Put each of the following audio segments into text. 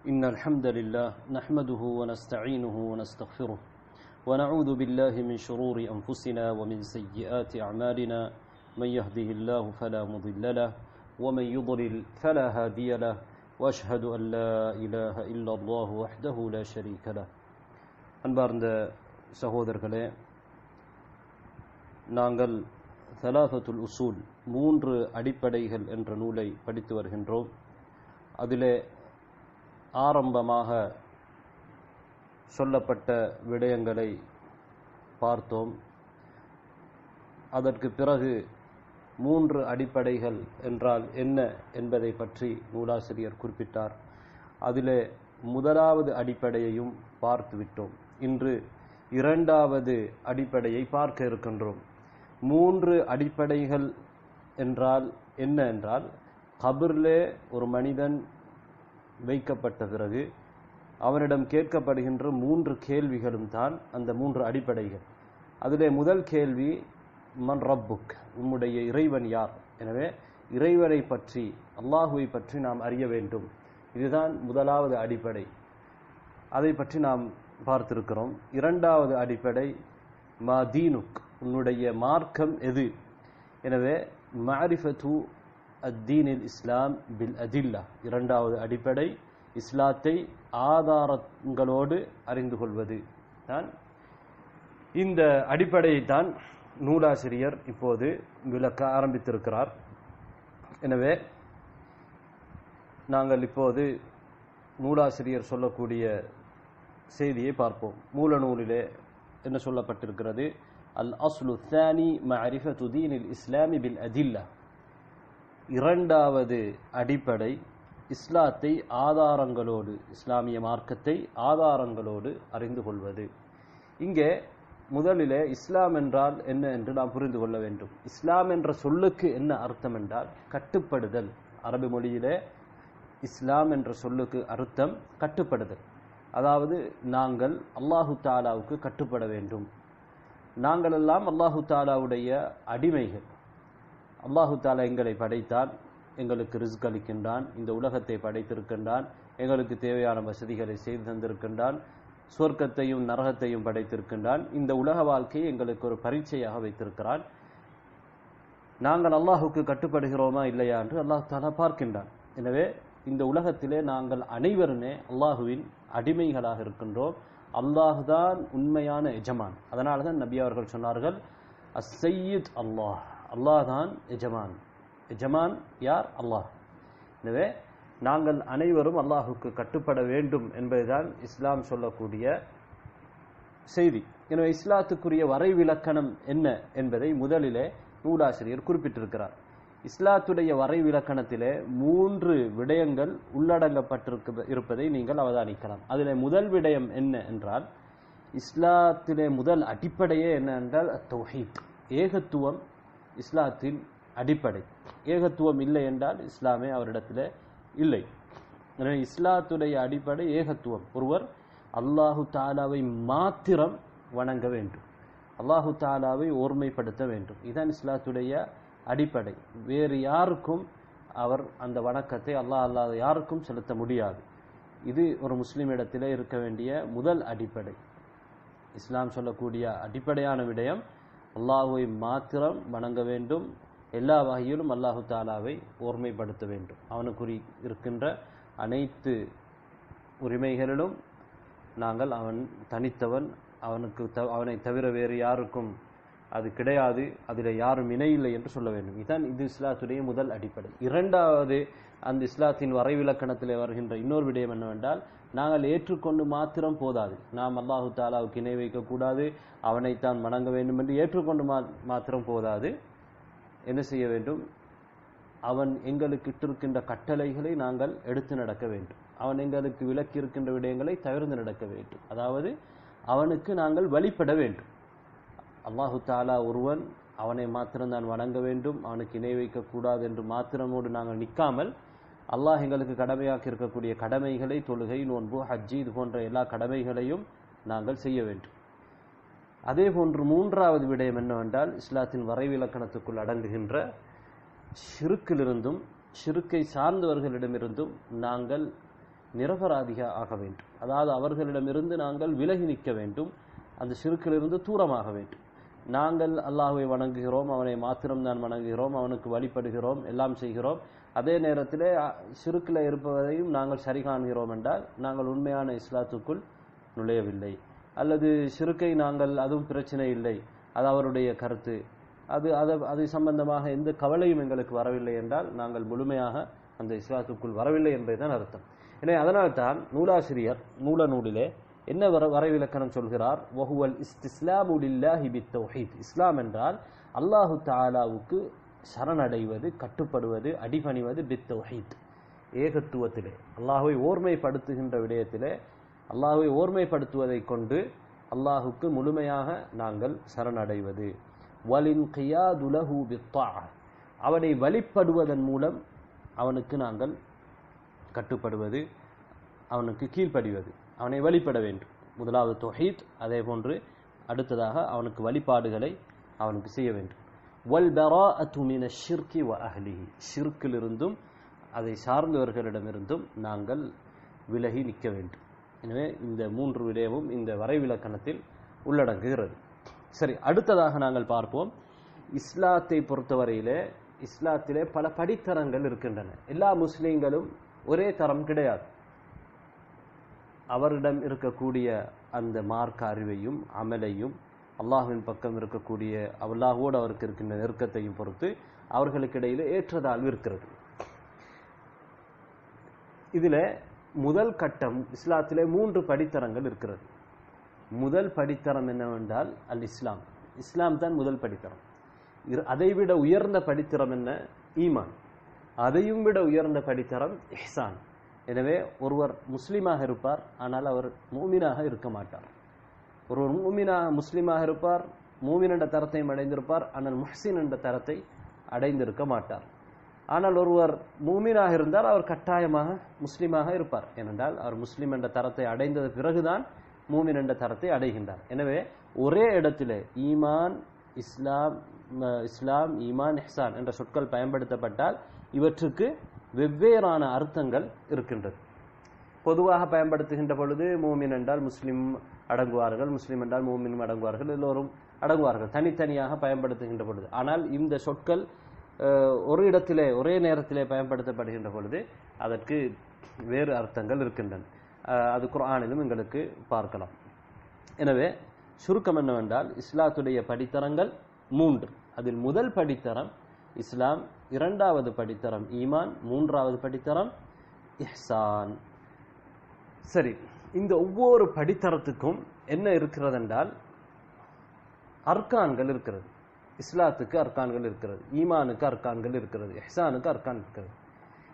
إن الحمد لله نحمده ونستعينه ونستغفره ونعوذ بالله من شرور أنفسنا ومن سيئات أعمالنا. من يهده الله فلا مضل له ومن يضلل فلا هادي له وأشهد أن لا إله إلا الله وحده لا شريك له. أنبارنا سهوذر كلي نانقل ثلاثة الأصول مونر أدي بديهل أن رنولي بديت வருகின்றோம். அதிலே ஆரம்பமாக சொல்லப்பட்ட விடயங்களை பார்த்தோம். அதற்கு பிறகு மூன்று அடிப்படைகள் என்றால் என்ன என்பதை பற்றி நூலாசிரியர் குறிப்பிட்டார். அதிலே முதலாவது அடிப்படையையும் பார்த்துவிட்டோம். இன்று இரண்டாவது அடிப்படையை பார்க்க இருக்கின்றோம். மூன்று அடிப்படைகள் என்றால் என்ன என்றால் கபிர்லே ஒரு மனிதன் வைக்கப்பட்ட பிறகு அவனிடம் கேட்கப்படுகின்ற மூன்று கேள்விகளும் தான் அந்த மூன்று அடிப்படைகள். அதிலே முதல் கேள்வி மன் ரப்புக்? உம்முடைய இறைவன் யார்? எனவே இறைவனை பற்றி அல்லாஹுவை பற்றி நாம் அறிய வேண்டும். இதுதான் முதலாவது அடிப்படை. அதை பற்றி நாம் பார்த்திருக்கிறோம். இரண்டாவது அடிப்படை மா தீனுக்? உன்னுடைய மார்க்கம் எது? எனவே மாரிஃபத்து அத்தீனில் இஸ்லாம் பில் அதில்லா இரண்டாவது அடிப்படை இஸ்லாத்தை ஆதாரங்களோடு அறிந்து கொள்வது. தான் இந்த அடிப்படையை தான் நூலாசிரியர் இப்போது விளக்க ஆரம்பித்திருக்கிறார். எனவே நாங்கள் இப்போது நூலாசிரியர் சொல்லக்கூடிய செய்தியை பார்ப்போம். மூல நூலிலே என்ன சொல்லப்பட்டிருக்கிறது? அல் அஸ்லு தானி மஅரிஃபத்து தீனில் இஸ்லாமி பில் அதில்லா இரண்டாவது அடிப்படை இஸ்லாத்தை ஆதாரங்களோடு இஸ்லாமிய மார்க்கத்தை ஆதாரங்களோடு அறிந்து கொள்வது. இங்கே முதலிலே இஸ்லாம் என்றால் என்ன என்று நாம் புரிந்து கொள்ள வேண்டும். இஸ்லாம் என்ற சொல்லுக்கு என்ன அர்த்தம் என்றால் கட்டுப்படுதல். அரபு மொழியிலே இஸ்லாம் என்ற சொல்லுக்கு அர்த்தம் கட்டுப்படுதல். அதாவது நாங்கள் அல்லாஹு தாலாவுக்கு கட்டுப்பட வேண்டும். நாங்களெல்லாம் அல்லாஹு தாலாவுடைய அடிமைகள். அல்லாஹு தாலா எங்களை படைத்தான் எங்களுக்கு ரிஸ்க் அளிக்கின்றான் இந்த உலகத்தை படைத்திருக்கின்றான் எங்களுக்கு தேவையான வசதிகளை செய்து தந்திருக்கின்றான் சொர்க்கத்தையும் நரகத்தையும் படைத்திருக்கின்றான். இந்த உலக வாழ்க்கையை எங்களுக்கு ஒரு பரீட்சையாக வைத்திருக்கிறான். நாங்கள் அல்லாஹுக்கு கட்டுப்படுகிறோமா இல்லையா என்று அல்லாஹ் தாலா பார்க்கின்றான். எனவே இந்த உலகத்திலே நாங்கள் அனைவருமே அல்லாஹுவின் அடிமைகளாக இருக்கின்றோம். அல்லாஹுதான் உண்மையான எஜமான். அதனால தான் நபி அவர்கள் சொன்னார்கள் அசையீத் அல்லாஹ். அல்லாஹ் தான் எஜமான். எஜமான் யார்? அல்லாஹ். எனவே நாங்கள் அனைவரும் அல்லாஹுக்கு கட்டுப்பட வேண்டும் என்பதுதான் இஸ்லாம் சொல்லக்கூடிய செய்தி. எனவே இஸ்லாத்துக்குரிய வரைவிலக்கணம் என்ன என்பதை முதலிலே நூலாசிரியர் குறிப்பிட்டிருக்கிறார். இஸ்லாத்துடைய வரைவிலக்கணத்திலே மூன்று விடயங்கள் உள்ளடங்கப்பட்டிருக்க இருப்பதை நீங்கள் அவதானிக்கலாம். அதில் முதல் விடயம் என்ன என்றால் இஸ்லாத்திலே முதல் அடிப்படையே என்ன என்றால் தௌஹீத் ஏகத்துவம் இஸ்லாத்தின் அடிப்படை. ஏகத்துவம் இல்லை என்றால் இஸ்லாமே அவரிடத்தில் இல்லை. எனவே இஸ்லாத்துடைய அடிப்படை ஏகத்துவம். ஒருவர் அல்லாஹு தாலாவை மாத்திரம் வணங்க வேண்டும். அல்லாஹு தாலாவை ஓர்மைப்படுத்த வேண்டும். இதுதான் இஸ்லாத்துடைய அடிப்படை. வேறு யாருக்கும் அவர் அந்த வணக்கத்தை அல்லாஹ் அல்லாத யாருக்கும் செலுத்த முடியாது. இது ஒரு முஸ்லீம் இடத்தில் இருக்க வேண்டிய முதல் அடிப்படை. இஸ்லாம் சொல்லக்கூடிய அடிப்படையான விடயம் அல்லாஹுவை மாத்திரம் வணங்க வேண்டும். எல்லா வகையிலும் அல்லாஹு தாலாவை ஓர்மைப்படுத்த வேண்டும். அவனுக்குறி இருக்கின்ற அனைத்து உரிமைகளிலும் நாங்கள் அவன் தனித்தவன். அவனுக்கு அவனை தவிர வேறு யாருக்கும் அது கிடையாது அதில் யாரும் இணையில்லை என்று சொல்ல வேண்டும். இதுதான் இது இஸ்லாத்துடைய முதல் அடிப்படை. இரண்டாவது அந்த இஸ்லாத்தின் வரைவிலக்கணத்தில் வருகின்ற இன்னொரு விடயம் என்னவென்றால் நாங்கள் ஏற்றுக்கொண்டு மாத்திரம் போதாது. நாம் அல்லாஹு தாலாவுக்கு இணை வைக்கக்கூடாது அவனைத்தான் வணங்க வேண்டும் என்று ஏற்றுக்கொண்டு மா மாத்திரம் போதாது. என்ன செய்ய வேண்டும்? அவன் எங்களுக்கு இட்டிருக்கின்ற கட்டளைகளை நாங்கள் எடுத்து நடக்க வேண்டும். அவன் எங்களுக்கு விலக்கி இருக்கின்ற விடயங்களை தவிர்த்து நடக்க வேண்டும். அதாவது அவனுக்கு நாங்கள் வழிபட வேண்டும். அல்லாஹு தாலா ஒருவன் அவனை மாத்திரம்தான் வணங்க வேண்டும் அவனுக்கு இணை வைக்கக்கூடாது என்று மாத்திரமோடு நாங்கள் நிற்காமல் அல்லாஹ் எங்களுக்கு கடமையாக இருக்கக்கூடிய கடமைகளை தொழுகை நோன்பு ஹஜ்ஜி இது போன்ற எல்லா கடமைகளையும் நாங்கள் செய்ய வேண்டும். அதே போன்று மூன்றாவது விடயம் என்னவென்றால் இஸ்லாத்தின் வரைவிலக்கணத்துக்குள் அடங்குகின்ற ஷிருக்கிலிருந்தும் ஷிருக்கை சார்ந்தவர்களிடமிருந்தும் நாங்கள் நிரபராதிக ஆக வேண்டும். அதாவது அவர்களிடமிருந்து நாங்கள் விலகி நிற்க வேண்டும். அந்த சிறுக்கிலிருந்து தூரமாக வேண்டும். நாங்கள் அல்லாஹுவை வணங்குகிறோம் அவனை மாத்திரம்தான் வணங்குகிறோம் அவனுக்கு வழிபடுகிறோம் எல்லாம் செய்கிறோம். அதே நேரத்திலே சிறுக்கில் இருப்பவரையும் நாங்கள் சரி காண்கிறோம் என்றால் நாங்கள் உண்மையான இஸ்லாத்துக்குள் நுழையவில்லை. அல்லது சிறுக்கை நாங்கள் அதுவும் பிரச்சனை இல்லை. அது அவருடைய கருத்து. அது அதை அது சம்பந்தமாக எந்த கவலையும் எங்களுக்கு வரவில்லை என்றால் நாங்கள் முழுமையாக அந்த இஸ்லாத்துக்குள் வரவில்லை என்பதுதான் அர்த்தம். எனவே அதனால்தான் நூலாசிரியர் நூல நூலிலே என்ன வர வரைவிலக்கணம் சொல்கிறார்? வஹுவல் இஸ்திஸ்லாமு லில்லாஹி பித்தௌஹீத். இஸ்லாம் என்றால் அல்லாஹு தாலாவுக்கு சரணடைவது கட்டுப்படுவது அடிபணிவது பித்தௌஹீத். ஏகத்துவத்திலே. அல்லாஹுவை ஓர்மைப்படுத்துகின்ற விடயத்திலே அல்லாஹுவை ஓர்மைப்படுத்துவதை கொண்டு அல்லாஹுக்கு முழுமையாக நாங்கள் சரணடைவது. வலின் கியாதுலஹு பித்தா. அவனை வழிபடுவதன் மூலம் அவனுக்கு நாங்கள் கட்டுப்படுவது அவனுக்கு கீழ்ப்படிவது. அவனை வழிபட வேண்டும். முதலாவது தொஹீத் அதே போன்று அடுத்ததாக அவனுக்கு வழிபாடுகளை அவனுக்கு செய்ய வேண்டும். வல் பராஅத்து அத்துமின ஷிர்கி வ அஹ்லிஹி. ஷிர்க்கிலிருந்தும் அதை சார்ந்தவர்களிடமிருந்தும் நாங்கள் விலகி நிற்க வேண்டும். எனவே இந்த மூன்று விடயமும் இந்த வரைவிலக்கணத்தில் உள்ளடங்குகிறது. சரி அடுத்ததாக நாங்கள் பார்ப்போம். இஸ்லாத்தை பொறுத்தவரையிலே இஸ்லாத்திலே பல படித்தரங்கள் இருக்கின்றன. எல்லா முஸ்லீம்களும் ஒரே தரம் கிடையாது. அவரிடம் இருக்கக்கூடிய அந்த மார்க்க அறிவையும் அமலையும் அல்லாஹுவின் பக்கம் இருக்கக்கூடிய அல்லாஹோடு அவருக்கு இருக்கின்ற நெருக்கத்தையும் பொறுத்து அவர்களுக்கு இடையிலே ஏற்றதாழ்வு இருக்கிறது. இதில் முதல் கட்டம் இஸ்லாத்திலே மூன்று படித்தரங்கள் இருக்கிறது. முதல் படித்தரம் என்னவென்றால் அல் இஸ்லாம் இஸ்லாம் தான் முதல் படித்தரம். இரு- அதைவிட உயர்ந்த படித்தரம் என்ன? ஈமான். அதையும் விட உயர்ந்த படித்தரம் இஹ்சான். எனவே ஒருவர் முஸ்லீமாக இருப்பார் ஆனால் அவர் மூமினாக இருக்க மாட்டார். ஒருவர் மூமினாக முஸ்லீமாக இருப்பார் மூமின் என்ற தரத்தையும் அடைந்திருப்பார் ஆனால் முஹ்சின் என்ற தரத்தை அடைந்திருக்க மாட்டார். ஆனால் ஒருவர் மூமினாக இருந்தால் அவர் கட்டாயமாக முஸ்லீமாக இருப்பார். ஏனென்றால் அவர் முஸ்லீம் என்ற தரத்தை அடைந்தது பிறகுதான் மூமின் என்ற தரத்தை அடைகின்றார். எனவே ஒரே இடத்திலே ஈமான் இஸ்லாம் இஸ்லாம் ஈமான் இஹ்சான் என்ற சொற்கள் பயன்படுத்தப்பட்டால் இவற்றுக்கு வெவ்வேறான அர்த்தங்கள் இருக்கின்றது. பொதுவாக பயன்படுத்துகின்ற பொழுது மூமின் என்றால் முஸ்லீம் அடங்குவார்கள் முஸ்லீம் என்றால் மூமின் அடங்குவார்கள் எல்லோரும் அடங்குவார்கள் தனித்தனியாக பயன்படுத்துகின்ற பொழுது. ஆனால் இந்த சொற்கள் ஒரு இடத்திலே ஒரே நேரத்திலே பயன்படுத்தப்படுகின்ற பொழுது அதற்கு வேறு அர்த்தங்கள் இருக்கின்றன. அது குரானிலும் எங்களுக்கு பார்க்கலாம். எனவே சுருக்கம் என்னவென்றால் இஸ்லாத்துடைய படித்தரங்கள் மூன்று. அதில் முதல் படித்தரம் இஸ்லாம் இரண்டாவது படித்தரம் ஈமான் மூன்றாவது படித்தரம் இஹ்சான். சரி இந்த ஒவ்வொரு படித்தரத்துக்கும் என்ன இருக்கிறது என்றால் அர்கான்கள் இருக்கிறது. இஸ்லாத்துக்கு அர்கான்கள் இருக்கிறது ஈமானுக்கு அர்கான்கள் இருக்கிறது இஹ்சானுக்கு அர்கான் இருக்கிறது.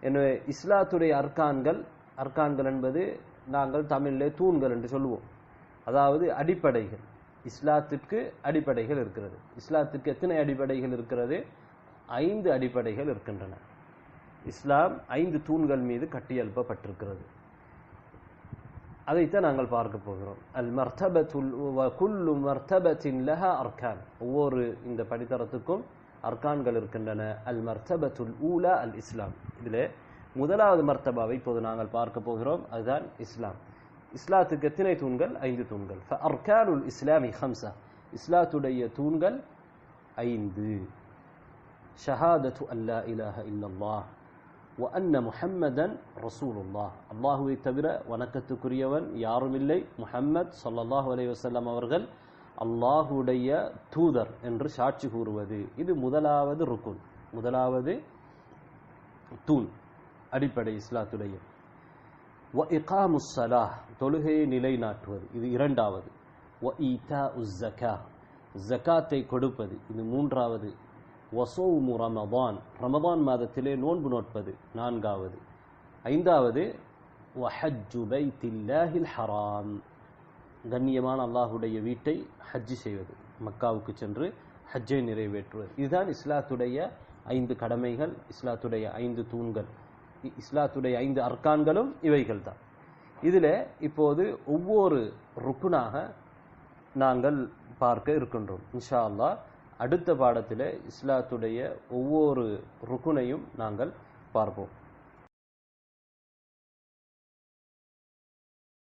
எனவே இஸ்லாத்துடைய அர்கான்கள் அர்கான்கள் என்பது நாங்கள் தமிழிலே தூண்கள் என்று சொல்லுவோம். அதாவது அடிப்படைகள். இஸ்லாத்துக்கு அடிப்படைகள் இருக்கிறது. இஸ்லாத்துக்கு எத்தனை அடிப்படைகள் இருக்கிறது? ஐந்து அடிப்படைகள் இருக்கின்றன. இஸ்லாம் ஐந்து தூண்கள் மீது கட்டியெழுப்பப்பட்டிருக்கிறது. அதைத்தான் நாங்கள் பார்க்க போகிறோம். அல் மர்த்தபத்துல் குல்லு மர்த்தபத்தின் லஹ அர்கான். ஒவ்வொரு இந்த படித்தரத்துக்கும் அர்கான்கள் இருக்கின்றன. அல் மர்த்தபத்துல் ஊலா அல் இஸ்லாம் இதில் முதலாவது மர்த்தபாவை இப்போது நாங்கள் பார்க்க போகிறோம். அதுதான் இஸ்லாம். இஸ்லாத்துக்கு எத்தனை தூண்கள்? ஐந்து தூண்கள். அர்கானுல் இஸ்லாமி ஹம்சா. இஸ்லாத்துடைய தூண்கள் ஐந்து. ஷஹாதத்து அல்லா இலாஹ இல்லல்லாஹ் وأن محمدا رسول الله அல்லாஹுவை தவிர வணக்கத்துக்குரியவன் யாரும் இல்லை முஹம்மத் ஸல்லல்லாஹு அலைஹி வஸல்லம் அவர்கள் அல்லாஹுடைய தூதர் என்று சாட்சி கூறுவது இது முதலாவது ருக்குன் முதலாவது தூண் அடிப்படை இஸ்லாத்துடைய வ இகாமுஸ் ஸலாஹ் தொழுகையை நிலைநாட்டுவது இது இரண்டாவது வ ஈதாஉ ஸக்கா ஜகாத்தை கொடுப்பது இது மூன்றாவது வசோமு ரமதான் ரமதான் மாதத்திலே நோன்பு நோட்பது நான்காவது. ஐந்தாவது வஹஜ்ஜு பைத்தில்லாஹில் ஹராம் கண்ணியமான அல்லாஹுடைய வீட்டை ஹஜ்ஜி செய்வது. மக்காவுக்கு சென்று ஹஜ்ஜை நிறைவேற்றுவது. இதுதான் இஸ்லாத்துடைய ஐந்து கடமைகள் இஸ்லாத்துடைய ஐந்து தூண்கள். இ- இஸ்லாத்துடைய ஐந்து அர்க்கான்களும் இவைகள் தான் இதில் இப்போது ஒவ்வொரு ருக்குனாக நாங்கள் பார்க்க இருக்கின்றோம். இன்ஷா அல்லாஹ் அடுத்த பாடத்தில் இஸ்லாத்துடைய ஒவ்வொரு ருக்குனையும் நாங்கள் பார்ப்போம்.